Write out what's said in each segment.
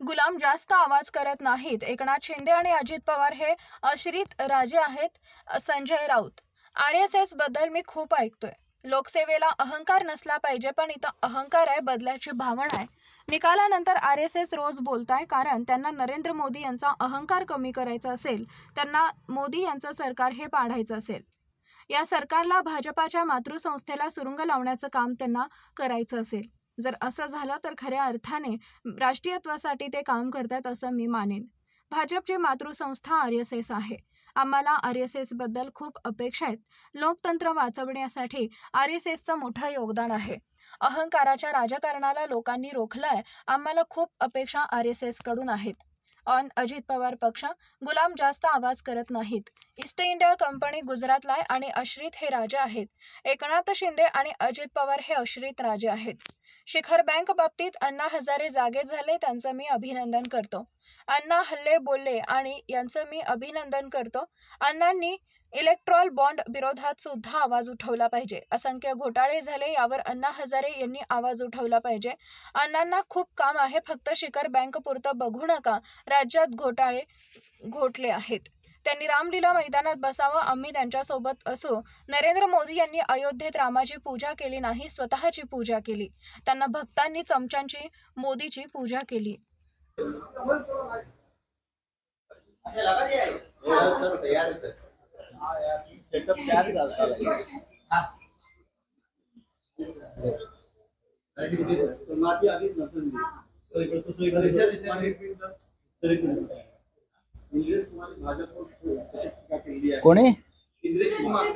गुलाम जास्त आवाज करत नाहीत. एकनाथ शिंदे आणि अजित पवार हे अश्रित राजे आहेत संजय राऊत. आर एस एसबद्दल मी खूप ऐकतोय. लोकसेवेला अहंकार नसला पाहिजे पण इथं अहंकार आहे बदल्याची भावना आहे. निकालानंतर आर एस एस रोज बोलत आहे कारण त्यांना नरेंद्र मोदी यांचा अहंकार कमी करायचा असेल त्यांना मोदी यांचं सरकार हे पाडायचं असेल. या सरकारला भाजपाच्या मातृसंस्थेला सुरुंग लावण्याचं काम त्यांना करायचं असेल. जर असं झालं तर खऱ्या अर्थाने राष्ट्रीयत्वासाठी ते काम करतात असं मी मानेन. भाजपची मातृसंस्था आर एस एस आहे. आम्हाला आर एस एसबद्दल खूप अपेक्षा आहेत. लोकतंत्र वाचवण्यासाठी आर एस एसचं मोठं योगदान आहे. अहंकाराच्या राजकारणाला लोकांनी रोखलंय आम्हाला खूप अपेक्षा आर एस एसकडून आहेत. ऑन अजित पवार पक्ष गुलाम जास्त आवाज करत नाहीत. ईस्ट इंडिया कंपनी गुजरातला आहे आणि अश्रित हे राजे आहेत. एकनाथ शिंदे आणि अजित पवार हे अश्रित राजे आहेत. शिखर बँक बाबतीत अण्णा हजारे जागे झाले त्यांचं मी अभिनंदन करतो. अण्णा हल्ले बोलले आणि यांचं मी अभिनंदन करतो. अण्णांनी इलेक्ट्रॉल बॉन्ड विरोधात सुद्धा आवाज उठवला पाहिजे. असंख्य घोटाळे झाले यावर अण्णा हजारे यांनी आवाज उठवला पाहिजे. अण्णांना खूप काम आहे फक्त शिखर बँक पुरतं बघू नका. राज्यात घोटाळे घोटले आहेत. त्यांनी रामलीला मैदानात बसावं आम्ही त्यांच्यासोबत असू. नरेंद्र मोदी यांनी अयोध्येत रामाची पूजा केली नाही स्वतःची पूजा केली. त्यांना भक्तांनी चमच्यांची मोदीची पूजा केली. है है sir sir sir English Kumar Bhajap English Kumar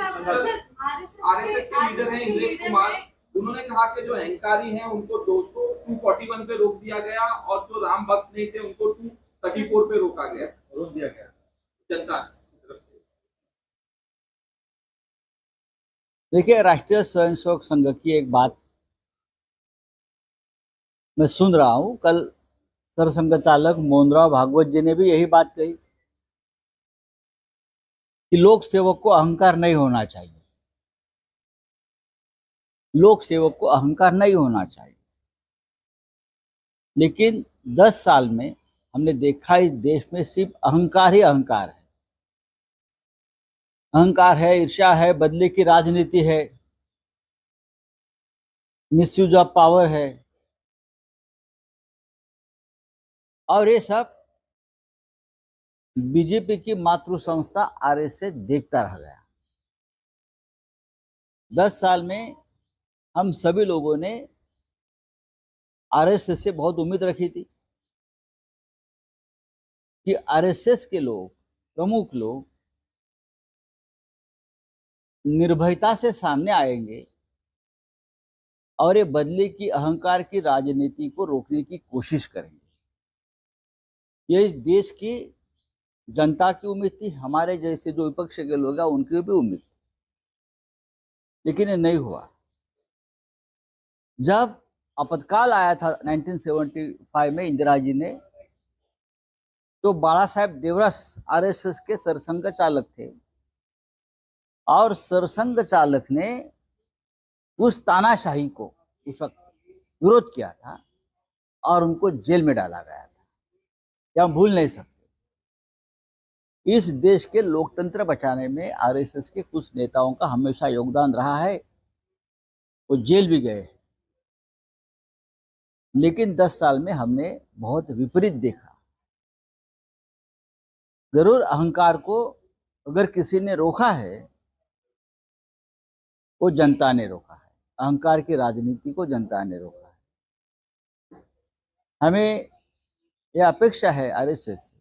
RSS के लीडर हैं कुमार। उन्होंने कहा कि जो अहंकारी हैं उनको 200 241 पे रोक दिया गया और जो राम भक्त नहीं थे उनको 234 पे रोका गया। रोक दिया गया। जनता की तरफ़ से देखिए, राष्ट्रीय स्वयंसेवक संघ की एक बात मैं सुन रहा हूँ। कल सरसंघ चालक मोहनराव भागवत जी ने भी यही बात कही कि लोक सेवक को अहंकार नहीं होना चाहिए। लोक सेवक को अहंकार नहीं होना चाहिए। लेकिन दस साल में हमने देखा इस देश में सिर्फ़ अहंकार ही अहंकार है। अहंकार है, ईर्ष्या है, बदले की राजनीति है। मिसयूज ऑफ़ पावर है। और ये सब बीजेपी की मातृ संस्था आरएसएस देखता रह गया। दस साल में हम सभी लोगों ने आरएसएस से बहुत उम्मीद रखी थी कि आरएसएस के लोग, प्रमुख लोग निर्भयता से सामने आएँगे और ये बदले की अहंकार की राजनीति को रोकने की कोशिश करेंगे। ये इस देश की जनता की उम्मीद थी, हमारे जैसे जो विपक्ष के लोग हैं, उनकी भी उम्मीद थी। लेकिन ये नहीं हुआ। जब आपातकाल आया था 1975 में इंदिरा जी ने तो बाला साहेब देवरस आरएसएस के सरसंघ चालक थे। और सरसंग चालक ने उस तानाशाही को उस वक्त विरोध किया था और उनको जेल में डाला गया था। यह हम भूल नहीं सकते? इस देश के लोकतंत्र बचाने में आरएसएस के कुछ नेताओं का हमेशा योगदान रहा है। वो जेल भी गए। लेकिन दस साल में हमने बहुत विपरीत देखा। ज़रूर अहंकार को अगर किसी ने रोका है वो जनता ने रोका है। अहंकार की राजनीति को जनता ने रोका है। हमें यह अपेक्षा है आरएसएस से।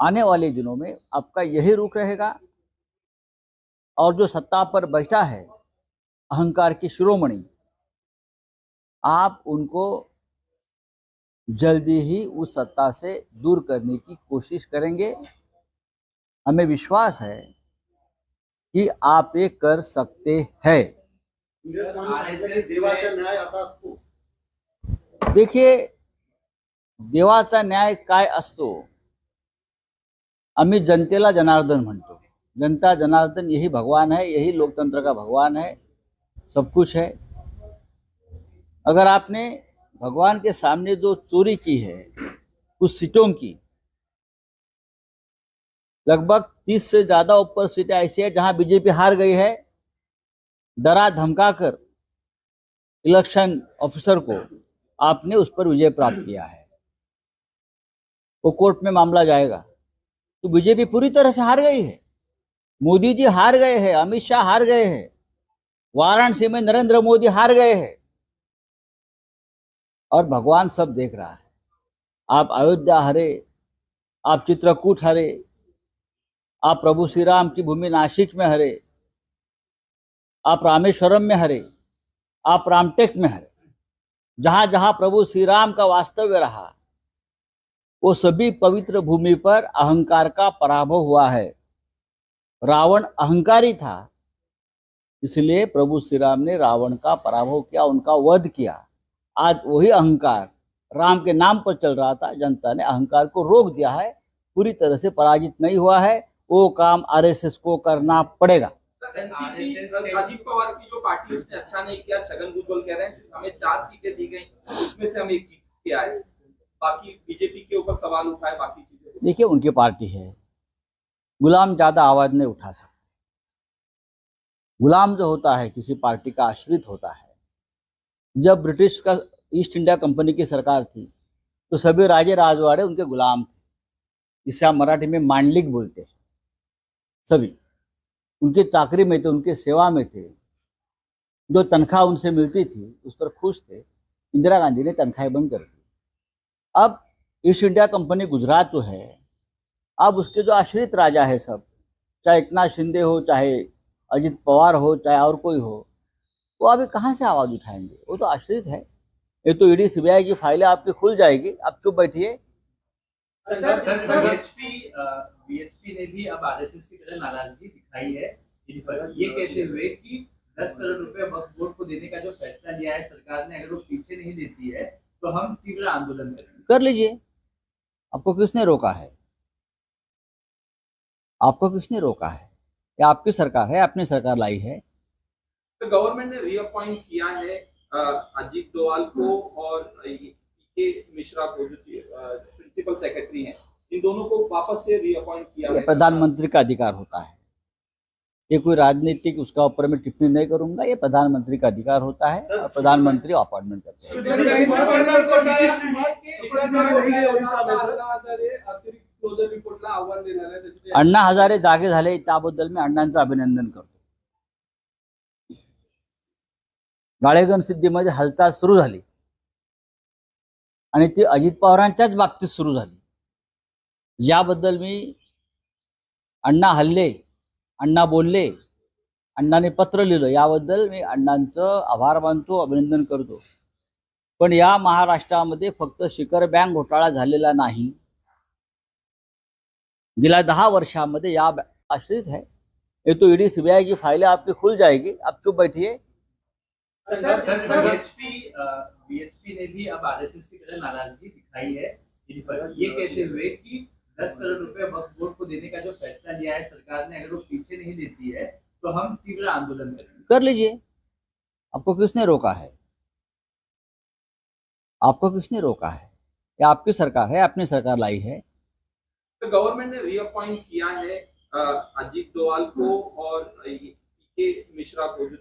आने वाले दिनों में आपका यही रुख रहेगा। और जो सत्ता पर बैठा है, अहंकार की शिरोमणि, आप उनको जल्दी ही उस सत्ता से दूर करने की कोशिश करेंगे। हमें विश्वास है की आप ये कर सकते हैं। देखिए, देवाचा न्याय काय असतो? आम्ही जनतेला जनार्दन म्हणतो. जनता जनार्दन, यही भगवान है, यही लोकतंत्र का भगवान है, सब कुछ है। अगर आपने भगवान के सामने जो चोरी की है, कुछ सीटों की लगभग तीस से ज़्यादा ऊपर सीटें ऐसी है जहाँ बीजेपी हार गई है। डरा धमकाकर इलेक्शन ऑफिसर को आपने उस पर विजय प्राप्त किया है। वो कोर्ट में मामला जाएगा। तो बीजेपी पूरी तरह से हार गई है। मोदी जी हार गए हैं, अमित शाह हार गए हैं, वाराणसी में नरेंद्र मोदी हार गए हैं। और भगवान सब देख रहा है। आप अयोध्या हरे, आप चित्रकूट हरे आप प्रभु श्री राम की भूमि नासिक में हरे, आप रामेश्वरम में हरे, आप रामटेक में हरे। जहाँ जहाँ प्रभु श्री राम का वास्तव्य रहा, वो सभी पवित्र भूमि पर अहंकार का पराभव हुआ है। रावण अहंकारी था, इसलिए प्रभु श्री राम ने रावण का पराभव किया, उनका वध किया। आज वही अहंकार राम के नाम पर चल रहा था, जनता ने अहंकार को रोक दिया है, पूरी तरह से पराजित नहीं हुआ है। वो काम आरएसएस को करना पड़ेगा। अजीत पवार की जो पार्टी उसने अच्छा नहीं किया छगन कह रहे हैं हमें चार सीटें दी गई उसमें से हम एक जीत के आए बाकी बीजेपी के ऊपर सवाल उठाए बाकी चीज़ें देखिए, उनकी पार्टी है। गुलाम ज़्यादा आवाज़ नहीं उठा सकते। गुलाम जो होता है, किसी पार्टी का आश्रित होता है। जब ब्रिटिश का ईस्ट इंडिया कंपनी की सरकार थी तो सभी राजे राजवाड़े उनके गुलाम थे। इसे आप मराठी में मांडलिक बोलते हैं। सभी। उनके चाकरी में थे, उनके सेवा में थे। जो तनख्वाह उनसे मिलती थी, उस पर खुश थे। इंदिरा गांधी ने तनख्वाहें बंद कर दी। अब ईस्ट इंडिया कंपनी गुजरात तो है। अब उसके जो आश्रित राजा है सब, चाहे एकनाथ शिंदे हो, चाहे अजित पवार हो, चाहे और कोई हो, वो अभी कहाँ से आवाज़ उठाएँगे? वो तो आश्रित है। ये तो ईडी, सीबीआई की फाइलें आपकी खुल जाएगी। आप चुप बैठिए। सर सर बीएचपी बीएचपी ने भी अब आरएसएस की तरह नाराज़गी दिखाई है इस पर। ये कहते हुए कि 10 करोड़ रुपए वक्फ बोर्ड को देने का जो फैसला लिया है सरकार ने अगर वो पीछे नहीं देती है तो हम तीव्र आंदोलन करेंगे कर लीजिए। आपको किसने रोका है? आपको किसने रोका है? ये आपकी सरकार है? अपनी सरकार लाई है? तो गवर्नमेंट ने रीअपॉइंट किया है अजीत डोवाल को और के मिश्रा को जो प्रिंसिपल सेक्रेटरी हैं इन दोनों को वापस से रीअपॉइंट किया ये है प्रधानमंत्री का अधिकार होता है। ये कोई राजनीतिक उसका ऊपर मैं टिप्पणी नहीं करूंगा ये प्रधानमंत्री का अधिकार होता है और प्रधानमंत्री अपॉइंटमेंट करते हैं। अण्णा हजारे जागे झाले त्याबद्दल मी अण्णांचं अभिनंदन करतो. राळेगण सिद्धीमध्ये हालचाल सुरू झाली. आणि ती अजित पवारांच्याच बाबतीत सुरू झाली. याबद्दल मी अण्णा हल्ले अण्णा बोलले अण्णाने पत्र लिहिलं याबद्दल मी अण्णांचं आभार मानतो अभिनंदन करतो. पण या महाराष्ट्रामध्ये फक्त शिखर बँक घोटाळा झालेला नाही. गेल्या दहा वर्षामध्ये या आश्रित है ये तो ईडी सीबीआई की फाइलें आपकी खुल जाएगी. आप चुप बैठिए. सर सर बीएचपी बीएचपी ने भी अब आरएसएस की तरह नाराज़गी दिखाई है इस पर। ये कहते हुए कि 10 करोड़ रुपए वक्फ बोर्ड को देने का जो फैसला लिया है सरकार ने अगर वो पीछे नहीं देती है तो हम तीव्र आंदोलन करेंगे। कर लीजिए। आपको किसने रोका है? आपको किसने रोका है? ये आपकी सरकार है? अपनी सरकार लाई है? तो गवर्नमेंट ने रीअपॉइंट किया है अजीत डोवाल को और के मिश्रा को जो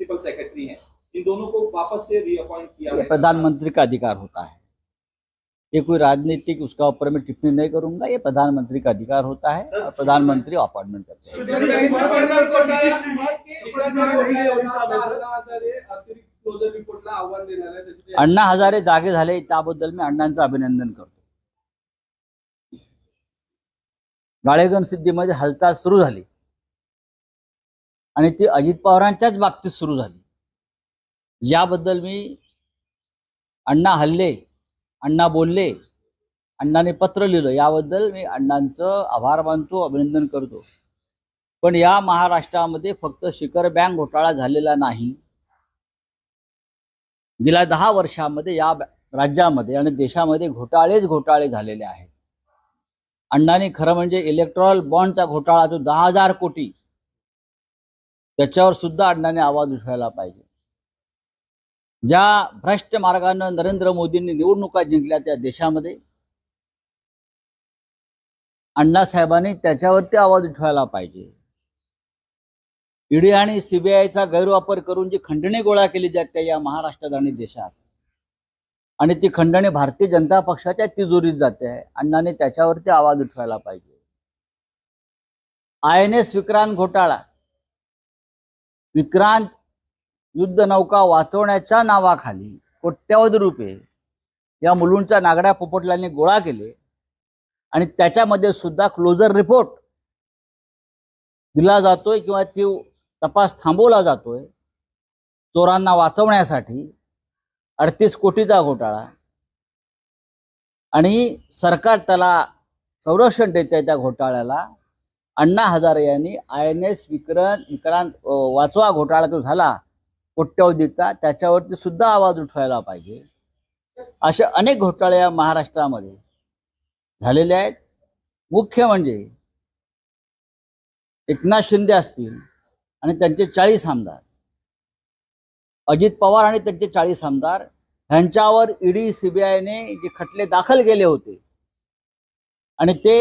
प्रिंसिपल सेक्रेटरी हैं इन दोनों को वापस से रीअपॉइंट किया ये है प्रधानमंत्री का अधिकार होता है ये कोई राजनीतिक उसका ऊपर मैं टिप्पणी नहीं करूंगा ये प्रधानमंत्री का अधिकार होता है और प्रधानमंत्री अपॉइंटमेंट करते हैं अण्णा हजारे जागे झाले त्याबद्दल मी अण्णांचं अभिनंदन करतो राळेगण सिद्धीमध्ये हालचाल सुरू झाली आणि ती अजित पवारांच्याच बाबतीत सुरू झाली. याबद्दल मी अण्णा हल्ले अण्णा बोलले अण्णाने पत्र लिहिलं याबद्दल मी अण्णांचं आभार मानतो अभिनंदन करतो. पण या महाराष्ट्रामध्ये फक्त शिखर बँक घोटाळा झालेला नाही. गेल्या दहा वर्षामध्ये या राज्यामध्ये आणि देशामध्ये घोटाळेच घोटाळे झालेले आहेत. अण्णांनी खरं म्हणजे इलेक्ट्रॉल बॉन्डचा घोटाळा जो दहा हजार कोटी त्याच्यावर सुद्धा अण्णाने आवाज उठवायला पाहिजे. ज्या भ्रष्ट मार्गानं नरेंद्र मोदींनी निवडणुका जिंकल्या त्या देशामध्ये अण्णासाहेबांनी त्याच्यावरती आवाज उठवायला पाहिजे. ईडी आणि सीबीआयचा गैरवापर करून जी खंडणी गोळा केली जाते या महाराष्ट्रात आणि देशात आणि ती खंडणी भारतीय जनता पक्षाच्या तिजोरीत जाते आहे. अण्णाने त्याच्यावरती आवाज उठवायला पाहिजे. आय एन एस विक्रांत घोटाळा. विक्रांत युद्ध नौका वाचवण्याच्या नावाखाली कोट्यावधी रुपये या मुलूंच्या नागड्या पोपटलांनी गोळा केले आणि त्याच्यामध्ये सुद्धा क्लोजर रिपोर्ट दिला जातोय किंवा ती तपास थांबवला जातोय. चोरांना वाचवण्यासाठी अडतीस कोटीचा घोटाळा आणि सरकार त्याला संरक्षण देत आहे त्या घोटाळ्याला. अण्णा हजारे यांनी I N S Vikrant Vikrant वाचवा घोटाळा जो झाला कोट्यवधीचा त्याच्यावरती सुद्धा आवाज उठवायला पाहिजे. असे अनेक घोटाळे या महाराष्ट्रामध्ये झालेले आहेत. मुख्य म्हणजे एकनाथ शिंदे असतील आणि त्यांचे चाळीस आमदार. अजित पवार आणि त्यांचे चाळीस आमदार. ह्यांच्यावर ईडी सीबीआयने जे खटले दाखल केले होते आणि ते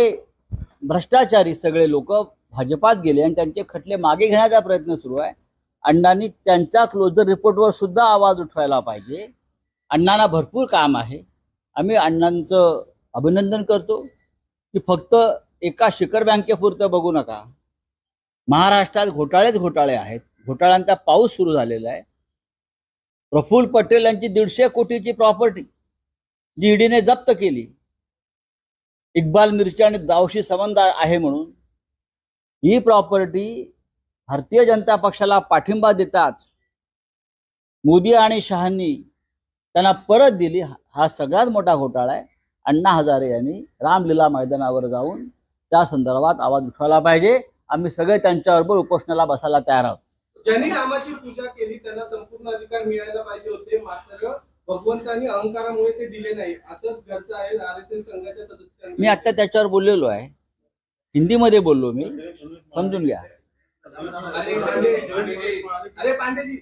भ्रष्टाचारी सगळे लोक भाजपात गेले आणि त्यांचे खटले मागे घेण्याचा प्रयत्न सुरू आहे. अण्णांनी त्यांच्या क्लोजर रिपोर्टवर सुद्धा आवाज उठवायला पाहिजे. अण्णांना भरपूर काम आहे. आम्ही अण्णांचं अभिनंदन करतो की फक्त एका शिखर बँकेपुरतं बघू नका. महाराष्ट्रात घोटाळेच घोटाळे आहेत. घोटाळ्यांचा पाऊस सुरू झालेला आहे. प्रफुल्ल पटेल यांची दीडशे कोटीची प्रॉपर्टी जी ईडीने जप्त केली. इक्बाल मिर्ची आणि दावशी संबंध आहे म्हणून ही प्रॉपर्टी भारतीय जनता पक्षाला पाठिंबा देताच मोदी आणि शहांनी त्यांना परत दिली. हा सगळ्यात मोठा घोटाळा आहे. अण्णा हजारे यांनी रामलीला मैदानावर जाऊन त्या संदर्भात आवाज उठवायला पाहिजे. आम्ही सगळे त्यांच्याबरोबर उपोषणाला बसायला तयार आहोत. ज्यांनी रामाची पूजा केली त्यांना संपूर्ण अधिकार मिळायला पाहिजे होते. मात्र भगवंतांनी अहंकारामुळे ते दिले नाही असंच घरचं आहे आर एस एस संघाच्या सदस्यांनी मी आता त्याच्यावर बोललेलो आहे. हिंदीमध्ये बोललो मी. समजून घ्या. अरे पांडे पांडेजी, अरे हैं.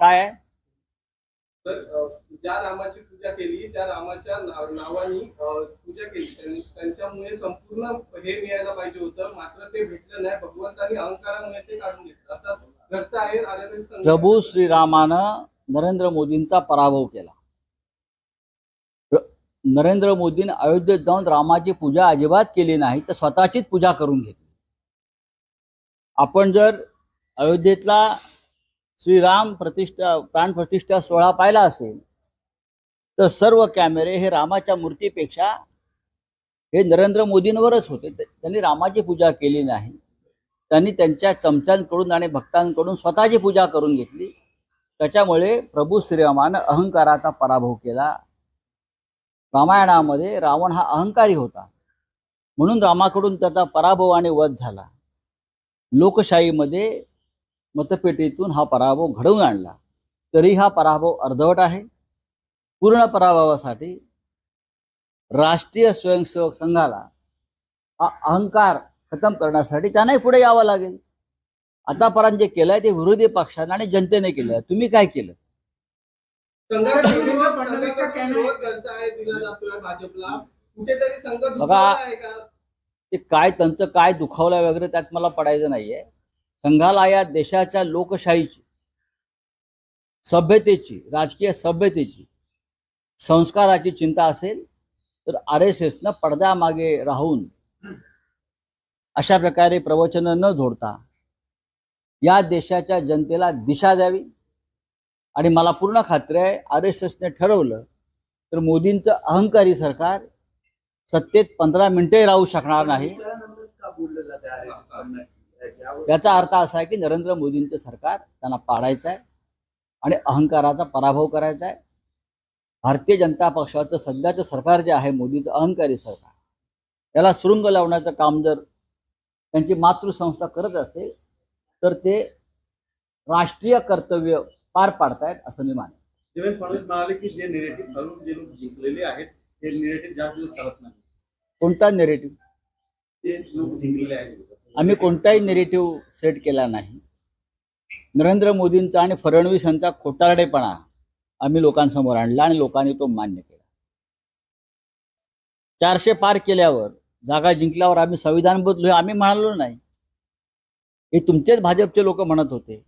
काय तर ज्या रामाची पूजा केली त्या रामाच्या नाव- नावानी पूजा केली. त्यांच्यामुळे संपूर्ण हे मिळायला पाहिजे होतं. मात्र ते भेटलं नाही. भगवंतानी अहंकारामुळे ते काढून घेतलं. आता घरचं आहे आर एस एस संघ. प्रभू श्रीरामानं नरेंद्र मोदींचा पराभव केला. नरेंद्र मोदींनी अयोध्येत जाऊन रामाची पूजा अजिबात केली नाही तर स्वतःचीच पूजा करून घेतली. आपण जर अयोध्येतला श्रीराम प्रतिष्ठा प्राण प्रतिष्ठा सोहळा पाहिला असेल तर सर्व कॅमेरे हे रामाच्या मूर्तीपेक्षा हे नरेंद्र मोदींवरच होते. त्यांनी रामाची पूजा केली नाही. त्यांनी त्यांच्या चमच्यांकडून आणि भक्तांकडून स्वतःची पूजा करून घेतली. त्याच्यामुळे प्रभू श्रीरामानं अहंकाराचा पराभव केला. रामायणामध्ये रावण हा अहंकारी होता. म्हणून रामाकडून त्याचा पराभव आणि वध झाला. लोकशाहीमध्ये मतपेटीतून हा पराभव घडवून आणला. तरी हा पराभव अर्धवट आहे. पूर्ण पराभवासाठी राष्ट्रीय स्वयंसेवक संघाला हा अहंकार खतम करण्यासाठी त्यांनाही पुढे यावं लागेल. आतापर्यंत जे केलंय ते विरोधी पक्षाने आणि जनतेने केलंय. तुम्ही काय केलं? बघा. दुखावला आहे का? ते काय त्यांचं काय दुखावलं वगैरे त्यात मला पडायचं नाहीये. संघाला या देशाच्या लोकशाहीची सभ्यतेची राजकीय सभ्यतेची संस्काराची चिंता असेल तर आर एस एसनं पडद्यामागे राहून अशा प्रकारे प्रवचनं न जोडता या देशाच्या जनतेला दिशा द्यावी. आणि मला पूर्ण खात्री आहे आर एस एसने ठरवलं तर मोदींचं अहंकारी सरकार सत्तेत पंधरा मिनिटे राहू शकणार नाही. याचा अर्थ असा आहे की नरेंद्र मोदींचं सरकार त्यांना पाडायचं आहे आणि अहंकाराचा पराभव करायचा आहे. भारतीय जनता पक्षाचं सध्याचं सरकार जे आहे मोदीचं अहंकारी सरकार याला सुरुंग लावण्याचं काम जर त्यांची मातृसंस्था करत असेल तर ते राष्ट्रीय कर्तव्य पार पाडतायत असं मी मानतो देवेंद्र फडणवीस म्हणाले की जे निरेटिव्ह घालून जे लोक जिंकलेले आहेत ते निरेटिव्ह जास्त दिवस चालत नाही. कोणता नेरेटिव्ह जे लोक जिंकलेले आहेत. आम्ही कोणताही नेरेटिव्ह सेट केला नाही. नरेंद्र मोदींचा आणि फडणवीस यांचा खोटारडेपणा आम्ही लोकांसमोर आणला आणि लोकांनी तो मान्य केला. चारशे पार केल्यावर जागा जिंकल्यावर आम्ही संविधान बदलू आम्ही म्हणालो नाही. हे तुमचेच भाजपचे लोक म्हणत होते.